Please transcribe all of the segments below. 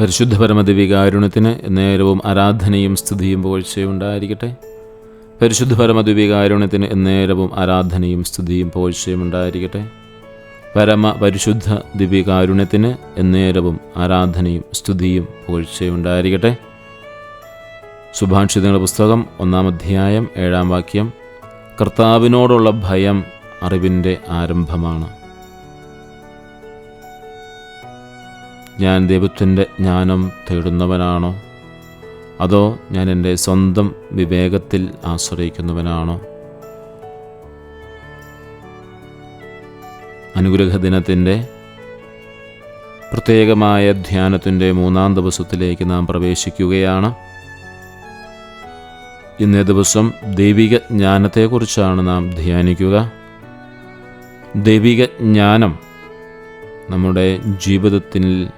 പരിശുദ്ധ പരമദിവികാരുണ്യത്തിന് എന്നേരവും ആരാധനയും സ്തുതിയും പോഴ്ചയും ഉണ്ടായിരിക്കട്ടെ പരിശുദ്ധ പരമദിവികാരുണ്യത്തിന് എന്നേരവും ആരാധനയും സ്തുതിയും പോഴ്ചയും ഉണ്ടായിരിക്കട്ടെ പരമ പരിശുദ്ധ ദിവികാരുണ്യത്തിന് എന്നേരവും ആരാധനയും സ്തുതിയും പോഴ്ചയും ഉണ്ടായിരിക്കട്ടെ സുഭാഷിതങ്ങളുടെ പുസ്തകം ഒന്നാം അധ്യായം ഏഴാം വാക്യം കർത്താവിനോടുള്ള ഭയം അറിവിന്റെ ആരംഭമാണ്. ഞാൻ ദൈവത്തിന്റെ ജ്ഞാനം തേടുന്നവനാണോ? അതോ ഞാൻ എന്റെ സ്വന്തം വിവേകത്തിൽ ആശ്രയിക്കുന്നവനാണോ? അനുഗ്രഹ ദിനത്തിന്റെ പ്രത്യേകമായ ധ്യാനത്തിന്റെ മൂന്നാം ദിവസത്തിലേക്ക് നാം പ്രവേശിക്കുകയാണ്. ഇന്നേ ദിവസം ദൈവിക ജ്ഞാനത്തെക്കുറിച്ചാണ് നാം ധ്യാനിക്കുക. ദൈവിക ജ്ഞാനം നമ്മുടെ ജീവിതത്തിൽ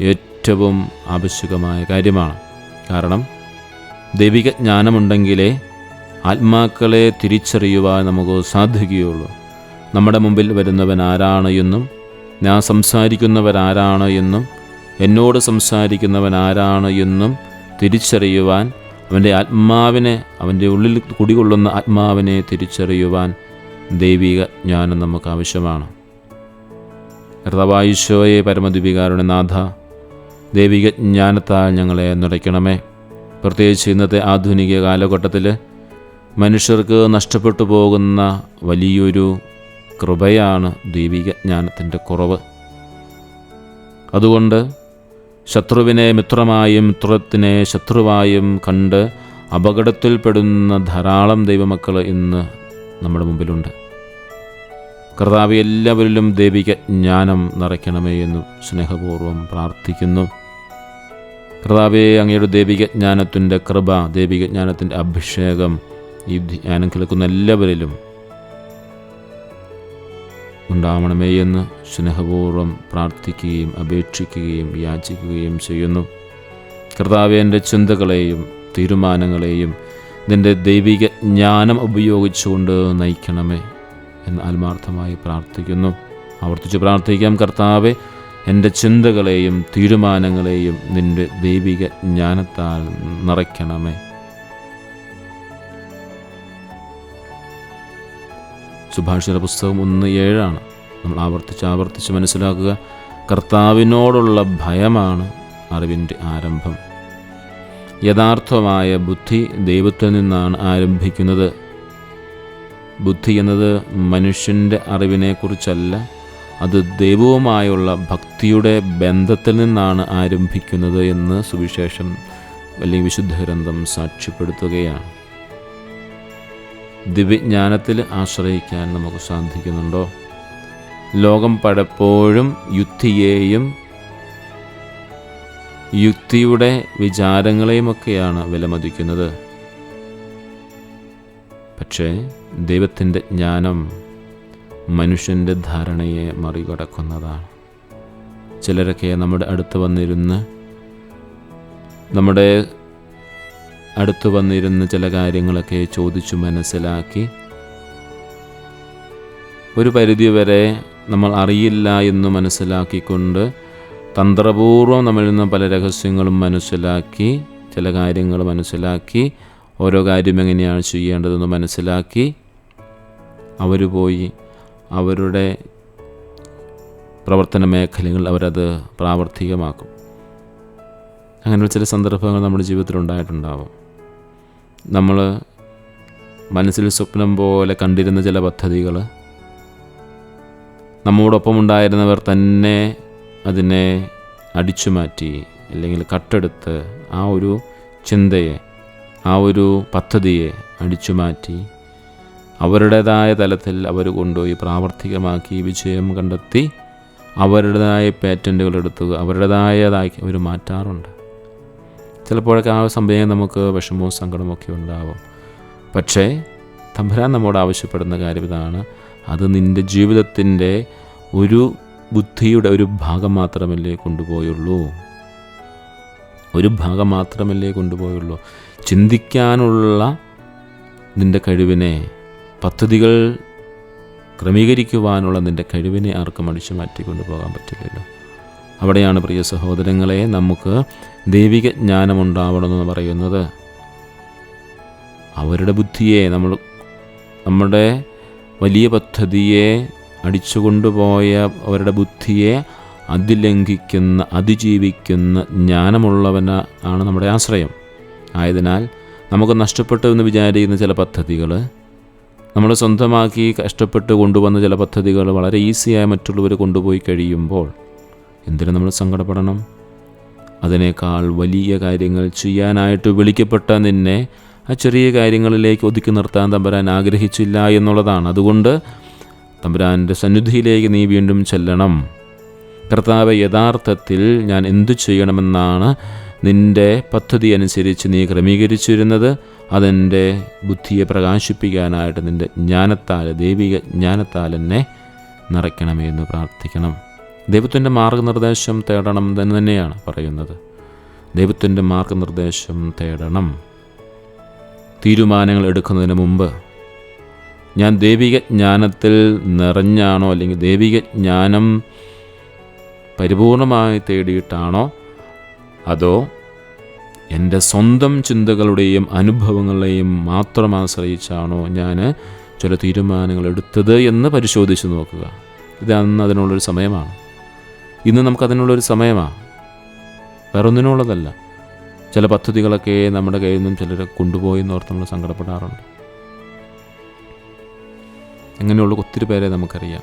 ഏറ്റവും ആവശ്യകമായ കാര്യമാണ്. കാരണം ദൈവിക ജ്ഞാനമുണ്ടെങ്കിലേ ആത്മാക്കളെ തിരിച്ചറിയുവാൻ നമുക്ക് സാധിക്കുകയുള്ളൂ. നമ്മുടെ മുമ്പിൽ വരുന്നവൻ ആരാണ് എന്നും ഞാൻ സംസാരിക്കുന്നവരാരാണ് എന്നും എന്നോട് സംസാരിക്കുന്നവൻ ആരാണ് എന്നും തിരിച്ചറിയുവാൻ അവന്റെ ആത്മാവിനെ അവന്റെ ഉള്ളിൽ കുടികൊള്ളുന്ന ആത്മാവിനെ തിരിച്ചറിയുവാൻ ദൈവിക ജ്ഞാനം നമുക്ക് ആവശ്യമാണ്. കർത്തവായുശോയെ പരമദ്വീപികാരുടെ നാഥ ദൈവിക ജ്ഞാനത്താൽ ഞങ്ങളെ നിറയ്ക്കണമേ. പ്രത്യേകിച്ച് ഇന്നത്തെ ആധുനിക കാലഘട്ടത്തിൽ മനുഷ്യർക്ക് നഷ്ടപ്പെട്ടു പോകുന്ന വലിയൊരു കൃപയാണ് ദൈവിക ജ്ഞാനത്തിന്റെ കുറവ്. അതുകൊണ്ട് ശത്രുവിനെ മിത്രമായും മിത്രത്തിനെ ശത്രുവായും കണ്ട് അപകടത്തിൽപ്പെടുന്ന ധാരാളം ദൈവമക്കൾ ഇന്ന് നമ്മുടെ മുമ്പിലുണ്ട്. കർത്താവ് എല്ലാവരിലും ദൈവിക ജ്ഞാനം നിറയ്ക്കണമേ എന്ന് സ്നേഹപൂർവം പ്രാർത്ഥിക്കുന്നു. കർത്താവെ അങ്ങയുടെ ദൈവികജ്ഞാനത്തിന്റെ കൃപ ദൈവികജ്ഞാനത്തിന്റെ അഭിഷേകം ഈ ധ്യാനം കേൾക്കുന്ന എല്ലാവരിലും ഉണ്ടാവണമേ എന്ന് സ്നേഹപൂർവം പ്രാർത്ഥിക്കുകയും അപേക്ഷിക്കുകയും യാചിക്കുകയും ചെയ്യുന്നു. കർത്താവ് എന്റെ ചിന്തകളെയും തീരുമാനങ്ങളെയും നിന്റെ ദൈവിക ജ്ഞാനം ഉപയോഗിച്ചുകൊണ്ട് നയിക്കണമേ എന്ന് ആത്മാർത്ഥമായി പ്രാർത്ഥിക്കുന്നു. ആവർത്തിച്ച് പ്രാർത്ഥിക്കാം. കർത്താവെ എന്റെ ചിന്തകളെയും തീരുമാനങ്ങളെയും നിന്റെ ദൈവിക ജ്ഞാനത്താൽ നിറയ്ക്കണമേ. സുഭാഷിത പുസ്തകം ഒന്ന് ഏഴാണ്. നമ്മൾ ആവർത്തിച്ച് ആവർത്തിച്ച് മനസ്സിലാക്കുക. കർത്താവിനോടുള്ള ഭയമാണ് അറിവിന്റെ ആരംഭം. യഥാർത്ഥമായ ബുദ്ധി ദൈവത്തിൽ നിന്നാണ് ആരംഭിക്കുന്നത്. ബുദ്ധി എന്നത് മനുഷ്യന്റെ അറിവിനെക്കുറിച്ചല്ല അത് ദൈവവുമായുള്ള ഭക്തിയുടെ ബന്ധത്തിൽ നിന്നാണ് ആരംഭിക്കുന്നത് എന്ന് സുവിശേഷം അല്ലെങ്കിൽ വിശുദ്ധ ഗ്രന്ഥം സാക്ഷ്യപ്പെടുത്തുകയാണ്. ദിവ്യജ്ഞാനത്തിൽ ആശ്രയിക്കാൻ നമുക്ക് സാധിക്കുന്നുണ്ടോ? ലോകം പലപ്പോഴും യുക്തിയെയും യുക്തിയുടെ വിചാരങ്ങളെയുമൊക്കെയാണ് വിലമതിക്കുന്നത്. പക്ഷേ ദൈവത്തിന്റെ ജ്ഞാനം മനുഷ്യന്റെ ധാരണയെ മറികടക്കുന്നതാണ്. ചിലരൊക്കെ നമ്മുടെ അടുത്ത് വന്നിരുന്ന് നമ്മുടെ അടുത്ത് വന്നിരുന്ന് ചില കാര്യങ്ങളൊക്കെ ചോദിച്ചു മനസ്സിലാക്കി ഒരു പരിധിവരെ നമ്മൾ അറിയില്ല എന്ന് മനസ്സിലാക്കിക്കൊണ്ട് തന്ത്രപൂർവം നമ്മളിൽ നിന്ന് പല രഹസ്യങ്ങളും മനസ്സിലാക്കി ചില കാര്യങ്ങൾ മനസ്സിലാക്കി ഓരോ കാര്യം എങ്ങനെയാണ് ചെയ്യേണ്ടതെന്ന് മനസ്സിലാക്കി അവർ പോയി അവരുടെ പ്രവർത്തന മേഖലകൾ അവരത് പ്രാവർത്തികമാക്കും. അങ്ങനെയുള്ള ചില സന്ദർഭങ്ങൾ നമ്മുടെ ജീവിതത്തിൽ ഉണ്ടായിട്ടുണ്ടാവും. നമ്മൾ മനസ്സിൽ സ്വപ്നം പോലെ കണ്ടിരുന്ന ചില പദ്ധതികൾ നമ്മോടൊപ്പം ഉണ്ടായിരുന്നവർ തന്നെ അതിനെ അടിച്ചു മാറ്റി അല്ലെങ്കിൽ കട്ടെടുത്ത് ആ ഒരു ചിന്തയെ ആ ഒരു പദ്ധതിയെ അടിച്ചു മാറ്റി അവരുടേതായ തലത്തിൽ അവർ കൊണ്ടുപോയി പ്രാവർത്തികമാക്കി വിജയം കണ്ടെത്തി അവരുടേതായ പേറ്റന്റുകൾ എടുത്ത് അവരുടേതായതാക്കി അവർ മാറ്റാറുണ്ട്. ചിലപ്പോഴൊക്കെ ആ സമയം നമുക്ക് വിഷമവും സങ്കടമൊക്കെ ഉണ്ടാവും. പക്ഷേ തമ്പുരാൻ നമ്മോട് ആവശ്യപ്പെടുന്ന കാര്യം ഇതാണ്. അത് നിന്റെ ജീവിതത്തിന്റെ ഒരു ബുദ്ധിയുടെ ഒരു ഭാഗം മാത്രമല്ലേ കൊണ്ടുപോയുള്ളൂ. ഒരു ഭാഗം മാത്രമല്ലേ കൊണ്ടുപോയുള്ളൂ. ചിന്തിക്കാനുള്ള നിന്റെ കഴിവിനെ പദ്ധതികൾ ക്രമീകരിക്കുവാനുള്ള നിന്റെ കഴിവിനെ ആർക്കും അടിച്ചു മാറ്റിക്കൊണ്ടു പോകാൻ പറ്റില്ലല്ലോ. അവിടെയാണ് പ്രിയ സഹോദരങ്ങളെ നമുക്ക് ദൈവിക ജ്ഞാനമുണ്ടാവണമെന്ന് പറയുന്നത്. അവരുടെ ബുദ്ധിയെ നമ്മൾ നമ്മുടെ വലിയ പദ്ധതിയെ അടിച്ചുകൊണ്ടുപോയ അവരുടെ ബുദ്ധിയെ അതിലംഘിക്കുന്ന അതിജീവിക്കുന്ന ജ്ഞാനമുള്ളവന ആണ് നമ്മുടെ ആശ്രയം. ആയതിനാൽ നമുക്ക് നഷ്ടപ്പെട്ടു എന്ന് വിചാരിക്കുന്ന ചില പദ്ധതികൾ നമ്മൾ സ്വന്തമാക്കി കഷ്ടപ്പെട്ട് കൊണ്ടുവന്ന ചില പദ്ധതികൾ വളരെ ഈസിയായി മറ്റുള്ളവർ കൊണ്ടുപോയി കഴിയുമ്പോൾ എന്തിനു നമ്മൾ സങ്കടപ്പെടണം? അതിനേക്കാൾ വലിയ കാര്യങ്ങൾ ചെയ്യാനായിട്ട് വിളിക്കപ്പെട്ട നിന്നെ ആ ചെറിയ കാര്യങ്ങളിലേക്ക് ഒതുക്കി നിർത്താൻ തമ്പരാൻ ആഗ്രഹിച്ചില്ല എന്നുള്ളതാണ്. അതുകൊണ്ട് തമ്പുരാന്റെ സന്നിധിയിലേക്ക് നീ വീണ്ടും ചെല്ലണം. കർത്താവ് യഥാർത്ഥത്തിൽ ഞാൻ എന്തു ചെയ്യണമെന്നാണ് നിന്റെ പദ്ധതി അനുസരിച്ച് നീ ക്രമീകരിച്ചിരുന്നത് അതെന്റെ ബുദ്ധിയെ പ്രകാശിപ്പിക്കാനായിട്ട് നിന്റെ ജ്ഞാനത്താൽ ദൈവിക ജ്ഞാനത്താൽ എന്നെ നിറയ്ക്കണമേ എന്ന് പ്രാർത്ഥിക്കണം. ദൈവത്തിന്റെ മാർഗനിർദ്ദേശം തേടണം എന്ന് തന്നെയാണ് പറയുന്നത്. ദൈവത്തിന്റെ മാർഗനിർദ്ദേശം തേടണം. തീരുമാനങ്ങൾ എടുക്കുന്നതിന് മുമ്പ് ഞാൻ ദൈവിക ജ്ഞാനത്തിൽ നിറഞ്ഞാണോ അല്ലെങ്കിൽ ദൈവിക ജ്ഞാനം പരിപൂർണമായി തേടിയിട്ടാണോ അതോ എന്റെ സ്വന്തം ചിന്തകളുടെയും അനുഭവങ്ങളെയും മാത്രം ആശ്രയിച്ചാണോ ഞാൻ ചില തീരുമാനങ്ങൾ എടുത്തത് എന്ന് പരിശോധിച്ച് നോക്കുക. ഇത് അന്ന് അതിനുള്ളൊരു സമയമാണ്. ഇന്ന് നമുക്കതിനുള്ളൊരു സമയമാണ്. വേറൊന്നിനുള്ളതല്ല. ചില പദ്ധതികളൊക്കെ നമ്മുടെ കയ്യിൽ നിന്നും ചിലരെ കൊണ്ടുപോയി എന്നോർത്ത് നമ്മൾ സങ്കടപ്പെടാറുണ്ട്. അങ്ങനെയുള്ള ഒത്തിരി പേരെ നമുക്കറിയാം.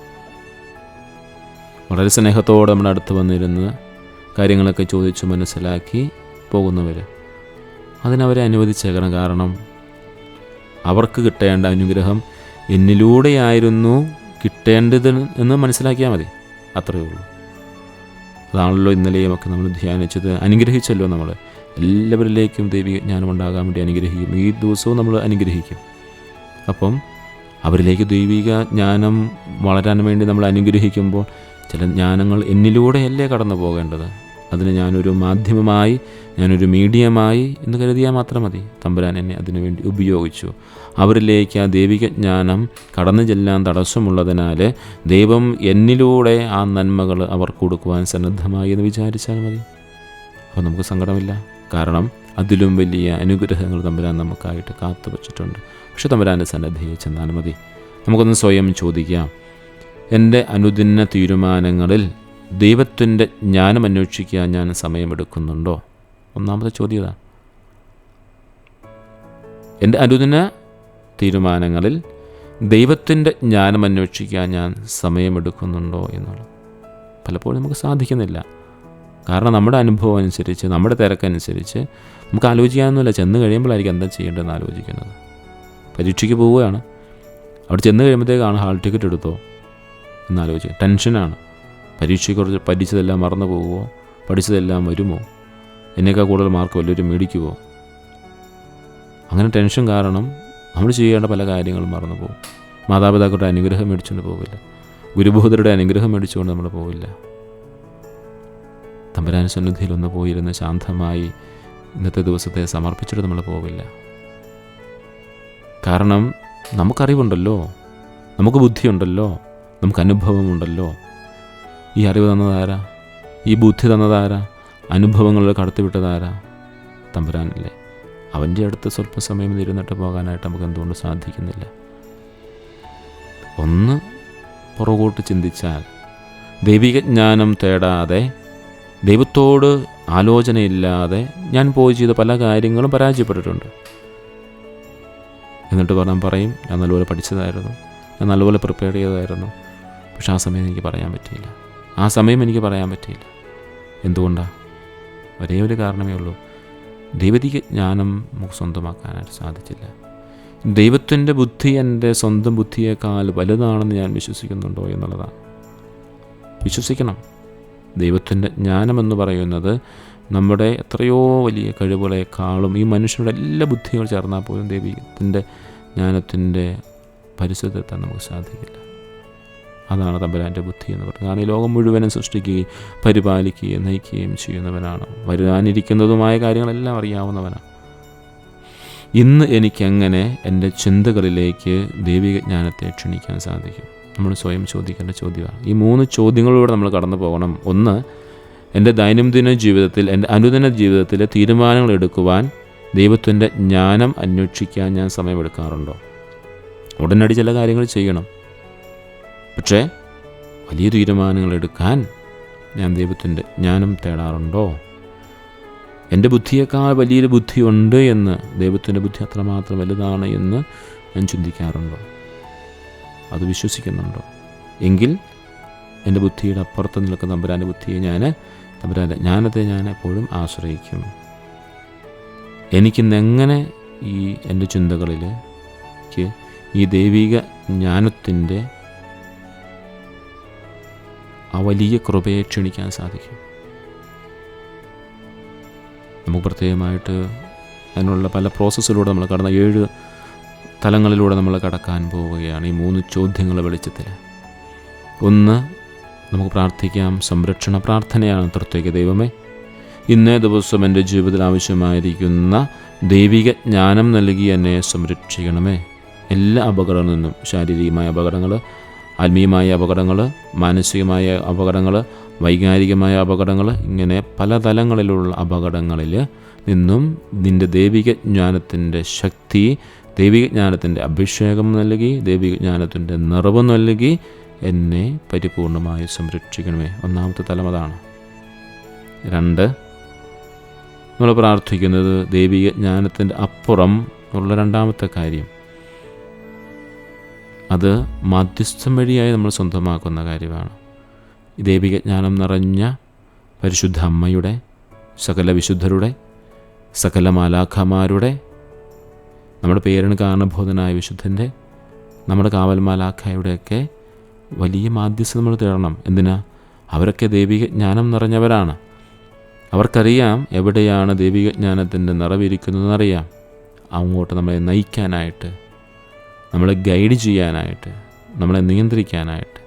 വളരെ സ്നേഹത്തോടെ നമ്മുടെ അടുത്ത് വന്നിരുന്ന് കാര്യങ്ങളൊക്കെ ചോദിച്ച് മനസ്സിലാക്കി പോകുന്നവർ അതിനവരെ അനുവദിച്ചേക്കണം. കാരണം അവർക്ക് കിട്ടേണ്ട അനുഗ്രഹം എന്നിലൂടെയായിരുന്നു കിട്ടേണ്ടത് എന്ന് മനസ്സിലാക്കിയാൽ മതി. അത്രയേ ഉള്ളൂ. അതാണല്ലോ ഇന്നലെയും ഒക്കെ നമ്മൾ ധ്യാനിച്ചത്. അനുഗ്രഹിച്ചല്ലോ നമ്മൾ എല്ലാവരിലേക്കും ദേവി ജ്ഞാനം ഉണ്ടാകാൻ വേണ്ടി അനുഗ്രഹിക്കും. ഈ ദിവസവും നമ്മൾ അനുഗ്രഹിക്കും. അപ്പം അവരിലേക്ക് ദൈവിക ജ്ഞാനം വളരാൻ വേണ്ടി നമ്മൾ അനുഗ്രഹിക്കുമ്പോൾ ചില ജ്ഞാനങ്ങൾ എന്നിലൂടെയല്ലേ കടന്നു പോകേണ്ടത് അതിന് ഞാനൊരു മാധ്യമമായി ഞാനൊരു മീഡിയമായി എന്ന് കരുതിയാൽ മാത്രം മതി. തമ്പുരാൻ എന്നെ അതിനുവേണ്ടി ഉപയോഗിച്ചു. അവരിലേക്ക് ആ ദൈവിക ജ്ഞാനം കടന്നു ചെല്ലാൻ തടസ്സമുള്ളതിനാൽ ദൈവം എന്നിലൂടെ ആ നന്മകൾ അവർക്ക് കൊടുക്കുവാൻ സന്നദ്ധമായി എന്ന് വിചാരിച്ചാൽ മതി. അപ്പോൾ നമുക്ക് സങ്കടമില്ല. കാരണം അതിലും വലിയ അനുഗ്രഹങ്ങൾ തമ്പുരാൻ നമുക്കായിട്ട് കാത്തു വച്ചിട്ടുണ്ട്. പക്ഷെ തമ്പുരാന്റെ സന്നദ്ധയെ ചെന്നാൽ മതി. നമുക്കൊന്ന് സ്വയം ചോദിക്കാം. എന്റെ അനുദിന തീരുമാനങ്ങളിൽ ദൈവത്തിന്റെ ജ്ഞാനം അന്വേഷിക്കാൻ ഞാൻ സമയമെടുക്കുന്നുണ്ടോ? ഒന്നാമത്തെ ചോദ്യം ഇതാണ് എന്റെ അനുദിന തീരുമാനങ്ങളിൽ ദൈവത്തിന്റെ ജ്ഞാനം അന്വേഷിക്കാൻ ഞാൻ സമയമെടുക്കുന്നുണ്ടോ എന്നുള്ളത് പലപ്പോഴും നമുക്ക് സാധിക്കുന്നില്ല. കാരണം നമ്മുടെ അനുഭവം അനുസരിച്ച് നമ്മുടെ തിരക്കനുസരിച്ച് നമുക്ക് ആലോചിക്കാനൊന്നുമില്ല. ചെന്ന് കഴിയുമ്പോഴായിരിക്കും എന്താ ചെയ്യേണ്ടതെന്ന് ആലോചിക്കുന്നത്. പരീക്ഷയ്ക്ക് പോവുകയാണ്. അവിടെ ചെന്ന് കഴിയുമ്പോഴത്തേക്കാണ് ഹാൾ ടിക്കറ്റ് എടുത്തോ എന്നാലോചിക്കുക ടെൻഷനാണ്. പരീക്ഷയെക്കുറിച്ച് പഠിച്ചതെല്ലാം മറന്നു പോകുമോ പഠിച്ചതെല്ലാം വരുമോ? എന്നേക്കാൾ കൂടുതൽ മാർക്ക് വല്ലവരും മേടിക്കുമോ അങ്ങനെ ടെൻഷൻ കാരണം നമ്മൾ ചെയ്യേണ്ട പല കാര്യങ്ങളും മറന്നു പോകും. മാതാപിതാക്കളുടെ അനുഗ്രഹം മേടിച്ചുകൊണ്ട് പോവില്ല. ഗുരുബോധരുടെ അനുഗ്രഹം മേടിച്ചുകൊണ്ട് നമ്മൾ പോവില്ല. തമ്പരാൻ സന്നിധിയിൽ ഒന്ന് പോയിരുന്ന് ശാന്തമായി ഇന്നത്തെ ദിവസത്തെ സമർപ്പിച്ചിട്ട് നമ്മൾ പോവില്ല. കാരണം നമുക്കറിവുണ്ടല്ലോ. നമുക്ക് ബുദ്ധിയുണ്ടല്ലോ. നമുക്ക് അനുഭവമുണ്ടല്ലോ. ഈ അറിവ് തന്നതാരാ? ഈ ബുദ്ധി തന്നതാരാ? അനുഭവങ്ങളിൽ കടത്തിവിട്ടതാരാ? തമ്പുരാനല്ലേ അവന്റെ അടുത്ത് സ്വല്പസമയം ഇരുന്നിട്ട് പോകാനായിട്ട് നമുക്ക് എന്തുകൊണ്ട് സാധിക്കുന്നില്ല? ഒന്ന് പുറകോട്ട് ചിന്തിച്ചാൽ ദൈവികജ്ഞാനം തേടാതെ ദൈവത്തോട് ആലോചനയില്ലാതെ ഞാൻ പോയി ചെയ്ത പല കാര്യങ്ങളും പരാജയപ്പെട്ടിട്ടുണ്ട്. എന്നിട്ട് പറഞ്ഞാൽ പറയും ഞാൻ നല്ലപോലെ പഠിച്ചതായിരുന്നു ഞാൻ നല്ലപോലെ പ്രിപ്പയർ ചെയ്തതായിരുന്നു പക്ഷെ ആ സമയത്ത് എനിക്ക് പറയാൻ പറ്റിയില്ല. ആ സമയം എനിക്ക് പറയാൻ പറ്റിയില്ല. എന്തുകൊണ്ടാണ് ഒരേ ഒരു കാരണമേ ഉള്ളൂ. ദൈവതിക ജ്ഞാനം നമുക്ക് സ്വന്തമാക്കാനായിട്ട് സാധിച്ചില്ല. ദൈവത്തിന്റെ ബുദ്ധി എന്റെ സ്വന്തം ബുദ്ധിയേക്കാൾ വലുതാണെന്ന് ഞാൻ വിശ്വസിക്കുന്നുണ്ടോ എന്നുള്ളതാണ്. വിശ്വസിക്കണം. ദൈവത്തിന്റെ ജ്ഞാനമെന്ന് പറയുന്നത് നമ്മുടെ എത്രയോ വലിയ കഴിവുകളെക്കാളും ഈ മനുഷ്യരുടെ എല്ലാ ബുദ്ധികൾ ചേർന്നാൽ പോലും ദൈവത്തിന്റെ ജ്ഞാനത്തിന്റെ പരിശുദ്ധത്താൻ നമുക്ക് സാധിക്കില്ല. അതാണ് തമ്പുരാന്റെ ബുദ്ധി എന്ന് പറയുന്നത്. കാരണം ഈ ലോകം മുഴുവനും സൃഷ്ടിക്കുകയും പരിപാലിക്കുകയും നയിക്കുകയും ചെയ്യുന്നവനാണ്. വരുവാനിരിക്കുന്നതുമായ കാര്യങ്ങളെല്ലാം അറിയാവുന്നവനാണ്. ഇന്ന് എനിക്കെങ്ങനെ എന്റെ ചിന്തകളിലേക്ക് ദൈവിക ജ്ഞാനത്തെ ക്ഷണിക്കാൻ സാധിക്കും? നമ്മൾ സ്വയം ചോദിക്കേണ്ട ചോദ്യമാണ്. ഈ മൂന്ന് ചോദ്യങ്ങളിലൂടെ നമ്മൾ കടന്നു പോകണം. ഒന്ന് എന്റെ ദൈനംദിന ജീവിതത്തിൽ എന്റെ അനുദിന ജീവിതത്തിൽ തീരുമാനങ്ങൾ എടുക്കുവാൻ ദൈവത്തിന്റെ ജ്ഞാനം അന്വേഷിക്കാൻ ഞാൻ സമയമെടുക്കാറുണ്ടോ? ഉടനടി ചില കാര്യങ്ങൾ ചെയ്യണം. പക്ഷേ വലിയ തീരുമാനങ്ങൾ എടുക്കാൻ ഞാൻ ദൈവത്തിന്റെ ജ്ഞാനം തേടാറുണ്ടോ? എന്റെ ബുദ്ധിയേക്കാൾ വലിയൊരു ബുദ്ധിയുണ്ട് എന്ന് ദൈവത്തിന്റെ ബുദ്ധി അത്രമാത്രം വലുതാണ് എന്ന് ഞാൻ ചിന്തിക്കാറുണ്ടോ? അത് വിശ്വസിക്കുന്നുണ്ടോ? എങ്കിൽ എന്റെ ബുദ്ധിയുടെ അപ്പുറത്ത് നിൽക്കുന്ന തമ്പുരാന്റെ ബുദ്ധിയെ ഞാൻ തമ്പുരാന്റെ ജ്ഞാനത്തെ ഞാൻ എപ്പോഴും ആശ്രയിക്കും. എനിക്കിന്ന് എങ്ങനെ ഈ എന്റെ ചിന്തകളിൽ ഈ ദൈവിക ജ്ഞാനത്തിന്റെ ആ വലിയ കൃപയെ ക്ഷണിക്കാൻ സാധിക്കും. നമുക്ക് പ്രത്യേകമായിട്ട് അതിനുള്ള പല പ്രോസസ്സിലൂടെ നമ്മൾ കടന്ന ഏഴ് തലങ്ങളിലൂടെ നമ്മൾ കടക്കാൻ പോവുകയാണ് ഈ മൂന്ന് ചോദ്യങ്ങൾ വെളിച്ചത്തിൽ. ഒന്ന് നമുക്ക് പ്രാർത്ഥിക്കാം. സംരക്ഷണ പ്രാർത്ഥനയാണ് തൃത്വയ്ക്ക് ദൈവമേ. ഇന്നേ ദിവസം എന്റെ ജീവിതത്തിൽ ആവശ്യമായിരിക്കുന്ന ദൈവിക ജ്ഞാനം നൽകി എന്നെ സംരക്ഷിക്കണമേ. എല്ലാ അപകടങ്ങളിൽ നിന്നും ശാരീരികമായ അപകടങ്ങൾ ആത്മീയമായ അപകടങ്ങൾ മാനസികമായ അപകടങ്ങൾ വൈകാരികമായ അപകടങ്ങൾ ഇങ്ങനെ പല തലങ്ങളിലുള്ള അപകടങ്ങളിൽ നിന്നും നിന്റെ ദൈവിക ജ്ഞാനത്തിന്റെ ശക്തി ദൈവിക ജ്ഞാനത്തിന്റെ അഭിഷേകം നൽകി ദൈവിക ജ്ഞാനത്തിന്റെ നിറവ് നൽകി എന്നെ പരിപൂർണമായി സംരക്ഷിക്കണമേ. ഒന്നാമത്തെ തലമതാണ് രണ്ട് നമ്മൾ പ്രാർത്ഥിക്കുന്നത് ദൈവിക ജ്ഞാനത്തിന്റെ അപ്പുറം ഉള്ള രണ്ടാമത്തെ കാര്യം. അത് മധ്യസ്ഥം വഴിയായി നമ്മൾ സ്വന്തമാക്കുന്ന കാര്യമാണ്. ദൈവിക ജ്ഞാനം നിറഞ്ഞ പരിശുദ്ധ അമ്മയുടെ സകല വിശുദ്ധരുടെ സകല മാലാഖമാരുടെ നമ്മുടെ പേരിന് കാരണബോധനായ വിശുദ്ധന്റെ നമ്മുടെ കാവൽ മാലാഖയുടെയൊക്കെ വലിയ മാധ്യസ്ഥ നമ്മൾ തേടണം. എന്തിനാ? അവരൊക്കെ ദൈവിക ജ്ഞാനം നിറഞ്ഞവരാണ്. അവർക്കറിയാം എവിടെയാണ് ദൈവിക ജ്ഞാനത്തിന്റെ നിറവിരിക്കുന്നതെന്നറിയാം. അങ്ങോട്ട് നമ്മളെ നയിക്കാനായിട്ട് നമ്മളെ ഗൈഡ് ചെയ്യാനായിട്ട് നമ്മളെ നിയന്ത്രിക്കാനായിട്ട്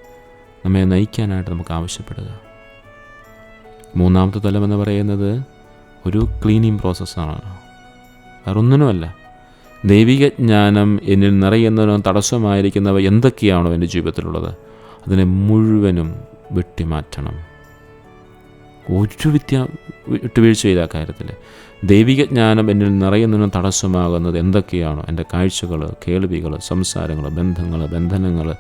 നമ്മെ നയിക്കാനായിട്ട് നമുക്ക് ആവശ്യപ്പെടുക. മൂന്നാമത്തെ തലം എന്ന് പറയുന്നത് ഒരു ക്ലീനിങ് പ്രോസസ്സാണ്. വേറൊന്നിനുമല്ല. ദൈവിക ജ്ഞാനം എന്നിൽ നിറയുന്നതിനും തടസ്സമായിരിക്കുന്നവ എന്തൊക്കെയാണോ എന്റെ ജീവിതത്തിലുള്ളത് അതിനെ മുഴുവനും വെട്ടിമാറ്റണം. ഒരു വിദ്യ വിട്ടുവീഴ്ചയില്ല ചെയ്ത കാര്യത്തിൽ ദൈവിക ജ്ഞാനം എന്നിൽ നിറയുന്നതിന് തടസ്സമാകുന്നത് എന്തൊക്കെയാണോ എന്റെ കാഴ്ചകൾ കേൾവികൾ സംസാരങ്ങൾ ബന്ധങ്ങൾ ബന്ധനങ്ങൾ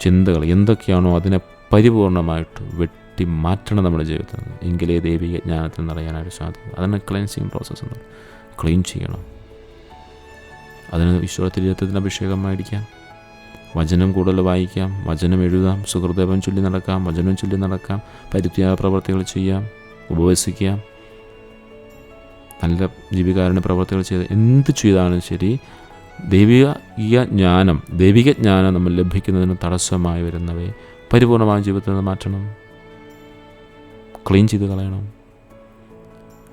ചിന്തകൾ എന്തൊക്കെയാണോ അതിനെ പരിപൂർണമായിട്ട് വെട്ടി മാറ്റണം നമ്മുടെ ജീവിതത്തിൽ എങ്കിലേ ദൈവിക ജ്ഞാനത്തിൽ നിറയാനായിട്ട് സാധിക്കും. അതിനെ ക്ലീൻസിങ് പ്രോസസ്സ് എന്ന് ക്ലീൻ ചെയ്യണം. അതിന് അഭിഷേകം അഭിഷേകമായിരിക്കാം. വചനം കൂടുതൽ വായിക്കാം. വചനം എഴുതാം. സുഹൃദേവം ചൊല്ലി നടക്കാം. വചനം ചൊല്ലി നടക്കാം. പരിത്യാഗ പ്രവർത്തികൾ ചെയ്യാം. ഉപവസിക്കാം. നല്ല ജീവികാരുണ്യ പ്രവർത്തികൾ ചെയ്ത് എന്ത് ചെയ്താലും ശരി ദൈവിക ജ്ഞാനം ദൈവിക ജ്ഞാനം നമ്മൾ ലഭിക്കുന്നതിന് തടസ്സമായി വരുന്നവയെ പരിപൂർണമായ ജീവിതത്തിൽ നിന്ന് മാറ്റണം. ക്ലീൻ ചെയ്ത് കളയണം.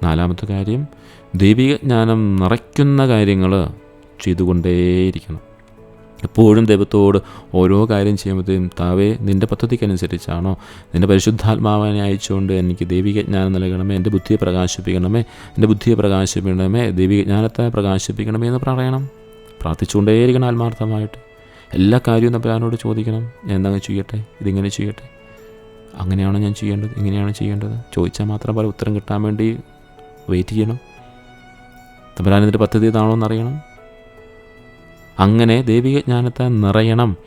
നാലാമത്തെ കാര്യം ദൈവിക ജ്ഞാനം നിറയ്ക്കുന്ന കാര്യങ്ങൾ ചെയ്തുകൊണ്ടേയിരിക്കണം. എപ്പോഴും ദൈവത്തോട് ഓരോ കാര്യം ചെയ്യുമ്പോഴത്തേക്കും താവേ നിന്റെ പദ്ധതിക്കനുസരിച്ചാണോ? നിന്റെ പരിശുദ്ധാത്മാവിനെ അയച്ചുകൊണ്ട് എനിക്ക് ദൈവിക ജ്ഞാനം നൽകണമേ എന്റെ ബുദ്ധിയെ പ്രകാശിപ്പിക്കണമേ എന്റെ ബുദ്ധിയെ പ്രകാശിപ്പിക്കണമേ ദൈവിക ജ്ഞാനത്തെ പ്രകാശിപ്പിക്കണമേ എന്ന് പറയണം. പ്രാർത്ഥിച്ചുകൊണ്ടേയിരിക്കണം ആത്മാർത്ഥമായിട്ട്. എല്ലാ കാര്യവും തമ്പുരാനോട് ചോദിക്കണം. ഞാൻ എന്താ ചെയ്യട്ടെ? ഇതിങ്ങനെ ചെയ്യട്ടെ? അങ്ങനെയാണോ ഞാൻ ചെയ്യേണ്ടത്? ഇങ്ങനെയാണ് ചെയ്യേണ്ടത്? ചോദിച്ചാൽ മാത്രം പല ഉത്തരം കിട്ടാൻ വേണ്ടി വെയിറ്റ് ചെയ്യണം. തമ്പുരാനിന്റെ പദ്ധതി ഇതാണോ എന്നറിയണം അങ്ങനെ ദൈവിക ജ്ഞാനത്തെ നിറയണം.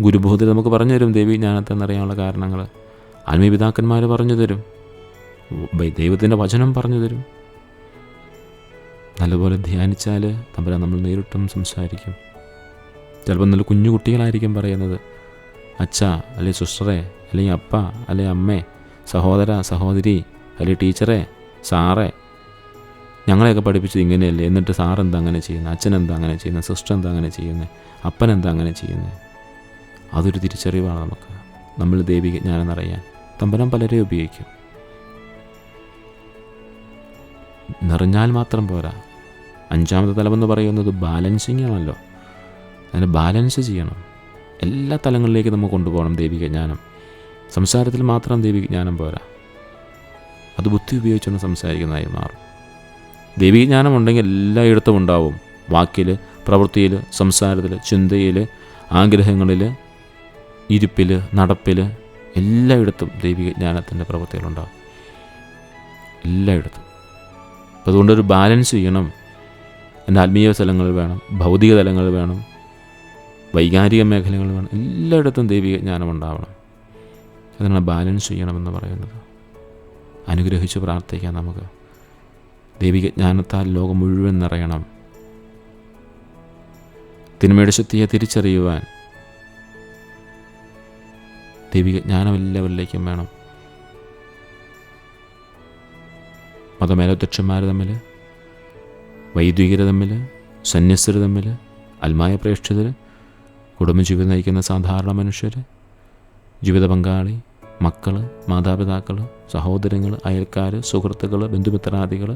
ഗുരുബോധി നമുക്ക് പറഞ്ഞു തരും ദൈവിക ജ്ഞാനത്തെ നിറയാനുള്ള കാരണങ്ങൾ. ആത്മീയപിതാക്കന്മാർ പറഞ്ഞു തരും ദൈവത്തിന്റെ വചനം പറഞ്ഞു തരും നല്ലപോലെ ധ്യാനിച്ചാൽ തമ്പുരാൻ നമ്മൾ നേരിട്ടും സംസാരിക്കും. ചിലപ്പോൾ നല്ല കുഞ്ഞു കുട്ടികളായിരിക്കും പറയുന്നത്. അച്ഛ അല്ലെ സിസ്റ്ററെ അല്ലെങ്കിൽ അപ്പ അല്ലെ അമ്മേ സഹോദര സഹോദരി അല്ലെ ടീച്ചറെ സാറേ ഞങ്ങളെയൊക്കെ പഠിപ്പിച്ചത് ഇങ്ങനെയല്ലേ? എന്നിട്ട് സാർ എന്താ അങ്ങനെ ചെയ്യുന്നത് അച്ഛൻ എന്താ അങ്ങനെ ചെയ്യുന്നത് സിസ്റ്റർ എന്താ അങ്ങനെ ചെയ്യുന്നത് അപ്പൻ എന്താ അങ്ങനെ ചെയ്യുന്നത് അതൊരു തിരിച്ചറിവാണ് നമുക്ക്. നമ്മൾ ദൈവിക ജ്ഞാനം അറിയാൻ തമ്പനം പലരെയും ഉപയോഗിക്കും. നിറഞ്ഞാൽ മാത്രം പോരാ. അഞ്ചാമത്തെ തലമെന്ന് പറയുന്നത് ബാലൻസിങ് ആണല്ലോ അതിനെ ബാലൻസ് ചെയ്യണം. എല്ലാ തലങ്ങളിലേക്കും നമുക്ക് കൊണ്ടുപോകണം ദൈവിക ജ്ഞാനം സംസാരത്തിൽ മാത്രം ദൈവിക ജ്ഞാനം പോരാ. അത് ബുദ്ധി ഉപയോഗിച്ചുകൊണ്ട് സംസാരിക്കുന്നതായി മാറും. ദൈവിക ജ്ഞാനം ഉണ്ടെങ്കിൽ എല്ലായിടത്തും ഉണ്ടാവും. വാക്കിൽ പ്രവൃത്തിയിൽ സംസാരത്തിൽ ചിന്തയിൽ ആഗ്രഹങ്ങളിൽ ഇരിപ്പിൽ നടപ്പിൽ എല്ലായിടത്തും ദൈവിക ജ്ഞാനത്തിന്റെ പ്രവൃത്തികളുണ്ടാവും. എല്ലായിടത്തും. അപ്പോൾ അതുകൊണ്ടൊരു ബാലൻസ് ചെയ്യണം. എന്റെ ആത്മീയ തലങ്ങൾ വേണം ഭൗതിക തലങ്ങൾ വേണം വൈകാരിക മേഖലകൾ വേണം എല്ലായിടത്തും ദൈവിക ജ്ഞാനം ഉണ്ടാവണം അതിനാണ് ബാലൻസ് ചെയ്യണമെന്ന് പറയുന്നത് അനുഗ്രഹിച്ച് പ്രാർത്ഥിക്കാം നമുക്ക്. ദൈവിക ജ്ഞാനത്താൽ ലോകം മുഴുവൻ നിറയണം. തിന്മയുടെ ശക്തിയെ തിരിച്ചറിയുവാൻ ദൈവികജ്ഞാനം എല്ലാവരിലേക്കും വേണം. മതമേലധ്യക്ഷന്മാർ തമ്മിൽ വൈദികർ തമ്മിൽ സന്യസ്തർ തമ്മിൽ അൽമായ പ്രേക്ഷിതർ കുടുംബജീവിതം നയിക്കുന്ന സാധാരണ മനുഷ്യർ ജീവിത പങ്കാളി മക്കൾ മാതാപിതാക്കൾ സഹോദരങ്ങൾ അയൽക്കാർ സുഹൃത്തുക്കൾ ബന്ധുമിത്രാദികൾ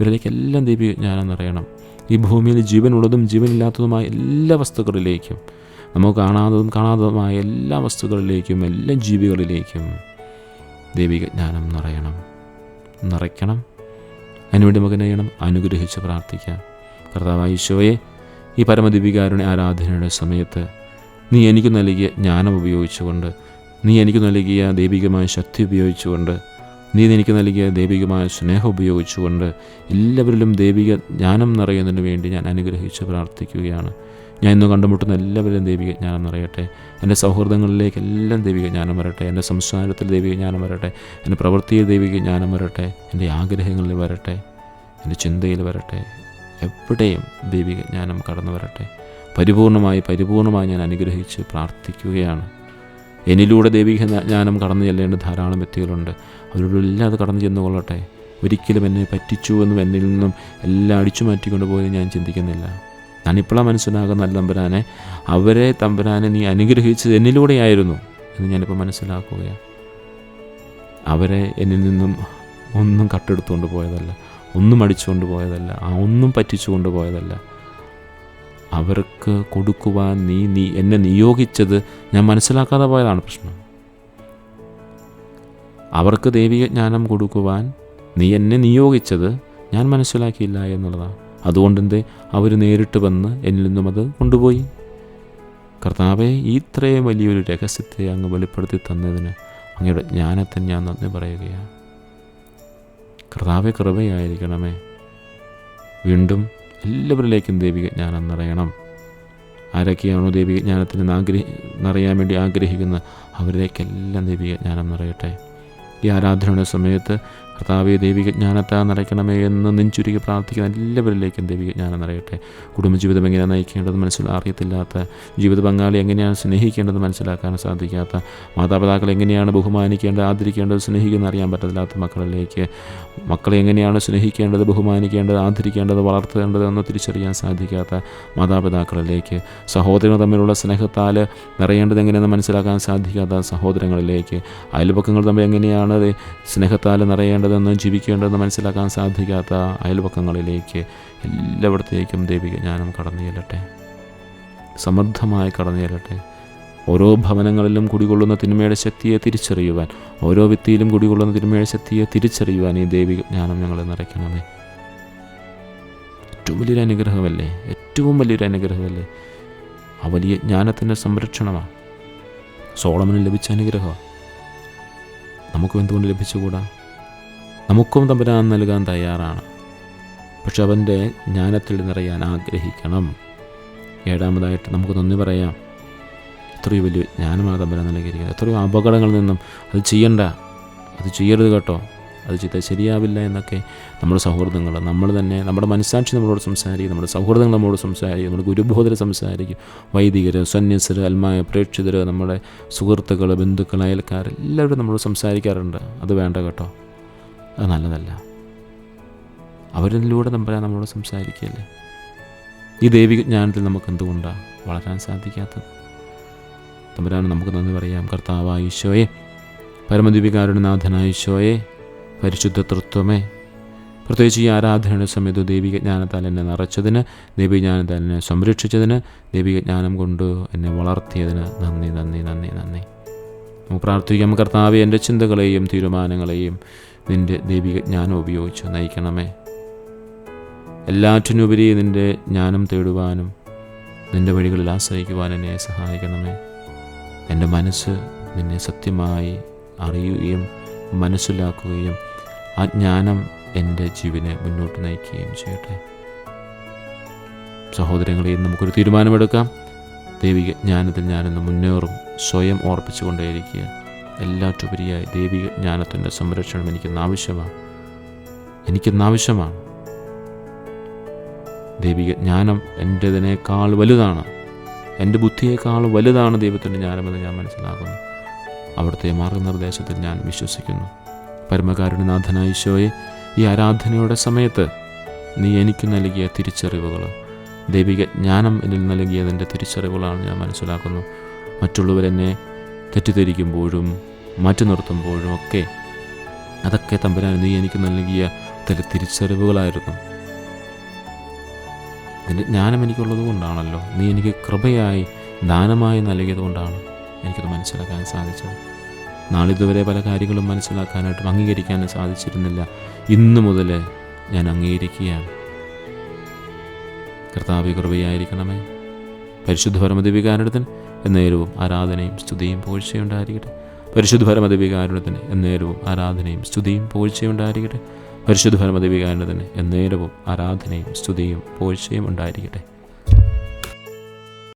ഇവരിലേക്കെല്ലാം ദേവി ജ്ഞാനം നിറയണം. ഈ ഭൂമിയിൽ ജീവനുള്ളതും ജീവനില്ലാത്തതുമായ എല്ലാ വസ്തുക്കളിലേക്കും നമുക്ക് കാണാത്തതും കാണാത്തതുമായ എല്ലാ വസ്തുക്കളിലേക്കും എല്ലാ ജീവികളിലേക്കും ദൈവിക ജ്ഞാനം നിറയണം. നിറയ്ക്കണം. അതിനുവേണ്ടി നമുക്ക് എന്ത് ചെയ്യണം. അനുഗ്രഹിച്ച് പ്രാർത്ഥിക്കാം. കർത്താവായ ഈശോയെ ഈ പരമദീപികാരുടെ ആരാധനയുടെ സമയത്ത് നീ എനിക്ക് നൽകിയ ജ്ഞാനം ഉപയോഗിച്ചുകൊണ്ട് നീ എനിക്ക് നൽകിയ ദൈവികമായ ശക്തി ഉപയോഗിച്ചുകൊണ്ട് നീ എനിക്ക് നൽകിയ ദൈവികമായ സ്നേഹം ഉപയോഗിച്ചുകൊണ്ട് എല്ലാവരിലും ദൈവിക ജ്ഞാനം നിറയുന്നതിന് വേണ്ടി ഞാൻ അനുഗ്രഹിച്ച് പ്രാർത്ഥിക്കുകയാണ്. ഞാൻ ഇന്ന് കണ്ടുമുട്ടുന്ന എല്ലാവരിലും ദൈവിക ജ്ഞാനം നിറയട്ടെ. എന്റെ സൗഹൃദങ്ങളിലേക്ക് എല്ലാം ദൈവിക ജ്ഞാനം വരട്ടെ. എന്റെ സംസാരത്തിൽ ദൈവിക ജ്ഞാനം വരട്ടെ. എന്റെ പ്രവൃത്തിയിൽ ദൈവിക ജ്ഞാനം വരട്ടെ. എന്റെ ആഗ്രഹങ്ങളിൽ വരട്ടെ. എന്റെ ചിന്തയിൽ വരട്ടെ. എവിടെയും ദൈവിക ജ്ഞാനം കടന്നു വരട്ടെ. പരിപൂർണമായി പരിപൂർണമായി ഞാൻ അനുഗ്രഹിച്ച് പ്രാർത്ഥിക്കുകയാണ്. എന്നിലൂടെ ദൈവിക ജ്ഞാനം കടന്നു ചെല്ലേണ്ട ധാരാളം വ്യക്തികളുണ്ട്. അവരോടെല്ലാം അത് കടന്നു ചെന്നുകൊള്ളട്ടെ. ഒരിക്കലും എന്നെ പറ്റിച്ചു എന്നും എന്നിൽ നിന്നും എല്ലാം അടിച്ചു മാറ്റിക്കൊണ്ട് ഞാൻ ചിന്തിക്കുന്നില്ല. ഞാനിപ്പോഴാണ് മനസ്സിലാകുന്ന നല്ല തമ്പുരാനെ. അവരെ തമ്പുരാനെ നീ അനുഗ്രഹിച്ചത് എന്നിലൂടെയായിരുന്നു എന്ന് ഞാനിപ്പോൾ മനസ്സിലാക്കുകയാണ്. അവരെ എന്നിൽ നിന്നും ഒന്നും കട്ടെടുത്തുകൊണ്ട് പോയതല്ല ഒന്നും അടിച്ചുകൊണ്ട് പോയതല്ല ആ ഒന്നും പറ്റിച്ചുകൊണ്ട് പോയതല്ല. അവർക്ക് കൊടുക്കുവാൻ നീ നീ എന്നെ നിയോഗിച്ചത് ഞാൻ മനസ്സിലാക്കാതെ പോയതാണ് പ്രശ്നം. അവർക്ക് ദൈവിക ജ്ഞാനം കൊടുക്കുവാൻ നീ എന്നെ നിയോഗിച്ചത് ഞാൻ മനസ്സിലാക്കിയില്ല എന്നുള്ളതാണ്. അതുകൊണ്ടെന്തേ അവർ നേരിട്ട് വന്ന് എന്നിൽ നിന്നും അത് കൊണ്ടുപോയി. കർത്താവെ ഇത്രയും വലിയൊരു രഹസ്യത്തെ അങ്ങ് വെളിപ്പെടുത്തി തന്നതിന് അങ്ങയുടെ ജ്ഞാനത്തിന് ഞാൻ നന്ദി പറയുകയാണ്. കർത്താവെ കൃപയായിരിക്കണമേ. വീണ്ടും എല്ലാവരിലേക്കും ദൈവിക ജ്ഞാനം നിറയണം. ആരൊക്കെയാണോ ദൈവിക ജ്ഞാനത്തിന് ആഗ്രഹി നിറയാൻ വേണ്ടി ആഗ്രഹിക്കുന്ന അവരിലേക്കെല്ലാം ദൈവിക ജ്ഞാനം നിറയട്ടെ. ഈ ആരാധനയുടെ സമയത്ത് കർത്താവെ ദൈവിക ജ്ഞാനത്താൽ നിറയ്ക്കണമേ എന്ന് നെഞ്ചുരുക്കി പ്രാർത്ഥിക്കുന്ന എല്ലാവരിലേക്കും ദൈവിക ജ്ഞാനം നിറയട്ടെ. കുടുംബജീവിതം എങ്ങനെ നയിക്കേണ്ടത് മനസ്സിൽ അറിയത്തില്ലാത്ത ജീവിത പങ്കാളി എങ്ങനെയാണ് സ്നേഹിക്കേണ്ടത് മനസ്സിലാക്കാൻ സാധിക്കാത്ത മാതാപിതാക്കൾ എങ്ങനെയാണ് ബഹുമാനിക്കേണ്ടത് ആദരിക്കേണ്ടത് സ്നേഹിക്കുന്ന അറിയാൻ പറ്റത്തില്ലാത്ത മക്കളിലേക്ക് മക്കളെ എങ്ങനെയാണ് സ്നേഹിക്കേണ്ടത് ബഹുമാനിക്കേണ്ടത് ആദരിക്കേണ്ടത് വളർത്തേണ്ടത് എന്ന് തിരിച്ചറിയാൻ സാധിക്കാത്ത മാതാപിതാക്കളിലേക്ക് സഹോദരങ്ങൾ തമ്മിലുള്ള സ്നേഹത്താൽ നിറയേണ്ടത് എങ്ങനെയെന്ന് മനസ്സിലാക്കാൻ സാധിക്കാത്ത സഹോദരങ്ങളിലേക്ക് അയൽപക്കങ്ങൾ തമ്മിൽ എങ്ങനെയാണ് സ്നേഹത്താൽ നിറയേണ്ടതെന്ന് ജീവിക്കേണ്ടതെന്ന് മനസ്സിലാക്കാൻ സാധിക്കാത്ത അയൽപക്കങ്ങളിലേക്ക് എല്ലായിടത്തേക്കും ദൈവിക ജ്ഞാനം കടന്നു ചെല്ലട്ടെ. സമൃദ്ധമായി കടന്നു ചെല്ലട്ടെ. ഓരോ ഭവനങ്ങളിലും കുടികൊള്ളുന്ന തിന്മയുടെ ശക്തിയെ തിരിച്ചറിയുവാൻ ഓരോ വ്യക്തിയിലും കുടികൊള്ളുന്ന തിന്മയുടെ ശക്തിയെ തിരിച്ചറിയുവാൻ ഈ ദൈവിക ജ്ഞാനം ഞങ്ങളെ നിറയ്ക്കണമേ. ഏറ്റവും വലിയൊരു അനുഗ്രഹമല്ലേ? ഏറ്റവും വലിയൊരു അനുഗ്രഹമല്ലേ? ആ വലിയ ജ്ഞാനത്തിന്റെ സംരക്ഷണമാണ് സോളമന് ലഭിച്ച അനുഗ്രഹമാണ് നമുക്കും എന്തുകൊണ്ട് ലഭിച്ചുകൂടാ? നമുക്കും തമ്പുരാൻ നൽകാൻ തയ്യാറാണ്. പക്ഷെ അവന്റെ ജ്ഞാനത്തിൽ നിറയാൻ ആഗ്രഹിക്കണം. ഏഴാമതായിട്ട് നമുക്ക് നന്ദി പറയാം. എത്രയോ വലിയ ജ്ഞാനമാണ് തമ്പുരാൻ നൽകിയിരിക്കുന്നത്. എത്രയോ അപകടങ്ങളിൽ നിന്നും അത് ചെയ്യണ്ട. അത് ചെയ്യരുത് കേട്ടോ. അത് ചെയ്താൽ ശരിയാവില്ല എന്നൊക്കെ നമ്മുടെ സൗഹൃദങ്ങൾ. നമ്മൾ തന്നെ നമ്മുടെ മനസ്സാക്ഷി നമ്മളോട് സംസാരിക്കും. നമ്മുടെ സൗഹൃദങ്ങൾ നമ്മളോട് സംസാരിക്കും. നമ്മുടെ ഗുരുബോധന സംസാരിക്കും. വൈദികർ സന്യസർ അൽമായ പ്രേക്ഷിതർ നമ്മുടെ സുഹൃത്തുക്കൾ ബന്ധുക്കൾ അയൽക്കാർ എല്ലാവരും നമ്മളോട് സംസാരിക്കാറുണ്ട്. അത് വേണ്ട കേട്ടോ. അത് നല്ലതല്ല. അവരിലൂടെ നമ്പരാൻ നമ്മളോട് സംസാരിക്കുകയല്ലേ? ഈ ദൈവിക ജ്ഞാനത്തിൽ നമുക്ക് എന്തുകൊണ്ടാണ് വളരാൻ സാധിക്കാത്തത്? തമ്പുരാൻ നമുക്ക് നന്ദി പറയാം. കർത്താവായ ഈശോയെ പരമദീപികാരുടെ ഈശോയെ പരിശുദ്ധ തൃത്വമേ. പ്രത്യേകിച്ച് ഈ ആരാധനയുടെ സമയത്ത് ദൈവികജ്ഞാനത്താൽ എന്നെ നിറച്ചതിന് ദൈവികജ്ഞാനത്താൽ എന്നെ സംരക്ഷിച്ചതിന് ദൈവികജ്ഞാനം കൊണ്ട് എന്നെ വളർത്തിയതിന് നന്ദി നന്ദി നന്ദി നന്ദി. നമുക്ക് പ്രാർത്ഥിക്കാം. കർത്താവ് എന്റെ ചിന്തകളെയും തീരുമാനങ്ങളെയും നിന്റെ ദൈവിക ജ്ഞാനം ഉപയോഗിച്ച് നയിക്കണമേ. എല്ലാറ്റിനുപരി നിന്റെ ജ്ഞാനം തേടുവാനും നിന്റെ വഴികളിൽ ആശ്രയിക്കുവാൻ എന്നെ സഹായിക്കണമേ. എന്റെ മനസ്സ് നിന്നെ സത്യമായി അറിയുകയും മനസ്സിലാക്കുകയും ആ ജ്ഞാനം എന്റെ ജീവനെ മുന്നോട്ട് നയിക്കുകയും ചെയ്യട്ടെ. സഹോദരങ്ങളെ നമുക്കൊരു തീരുമാനമെടുക്കാം. ദൈവിക ജ്ഞാനത്തിൽ ഞാനിന്ന് മുന്നേറും സ്വയം ഓർപ്പിച്ചുകൊണ്ടേയിരിക്കുക എല്ലാറ്റുപരിയായി ദൈവിക ജ്ഞാനത്തിന്റെ സംരക്ഷണം എനിക്കിന്നാവശ്യമാണ് എനിക്കിന്നാവശ്യമാണ്. ദൈവിക ജ്ഞാനം എന്റെതിനേക്കാൾ വലുതാണ്. എന്റെ ബുദ്ധിയേക്കാൾ വലുതാണ് ദൈവത്തിന്റെ ജ്ഞാനമെന്ന് ഞാൻ മനസ്സിലാക്കുന്നു. അവിടുത്തെ മാർഗനിർദ്ദേശത്തിൽ ഞാൻ വിശ്വസിക്കുന്നു. പരമകാരുണ്യനാഥനായ ഈശോയെ ഈ ആരാധനയുടെ സമയത്ത് നീ എനിക്ക് നൽകിയ തിരിച്ചറിവുകൾ ദൈവിക ജ്ഞാനം എന്നിൽ നൽകിയതിന്റെ തിരിച്ചറിവുകളാണ് ഞാൻ മനസ്സിലാക്കുന്നു. മറ്റുള്ളവരെന്നെ തെറ്റിദ്ധരിക്കുമ്പോഴും മാറ്റി നിർത്തുമ്പോഴും ഒക്കെ അതൊക്കെ തമ്പുരാൻ നീ എനിക്ക് നൽകിയ ചില തിരിച്ചറിവുകളായിരുന്നു. നിന്റെ ജ്ഞാനം എനിക്കുള്ളത് കൊണ്ടാണല്ലോ. നീ എനിക്ക് കൃപയായി ദാനമായി നൽകിയത് കൊണ്ടാണ് എനിക്കത് മനസ്സിലാക്കാൻ സാധിച്ചത്. നാളിതുവരെ പല കാര്യങ്ങളും മനസ്സിലാക്കാനായിട്ടും അംഗീകരിക്കാനും സാധിച്ചിരുന്നില്ല. ഇന്നു മുതൽ ഞാൻ അംഗീകരിക്കുകയാണ്. കർത്താവ് കൃപയായിരിക്കണമേ. പരിശുദ്ധ പരമദിവികാരണത്തിന് എന്നേരവും ആരാധനയും സ്തുതിയും പോഴ്ചയുണ്ടായിരിക്കട്ടെ. പരിശുദ്ധ പരമദിവികാരണത്തിന് എന്നേരവും ആരാധനയും സ്തുതിയും പോഴ്ചയുണ്ടായിരിക്കട്ടെ. പരിശുദ്ധ പരമദിവികാരണത്തിന് എന്നേരവും ആരാധനയും സ്തുതിയും പോഴ്ചയും ഉണ്ടായിരിക്കട്ടെ.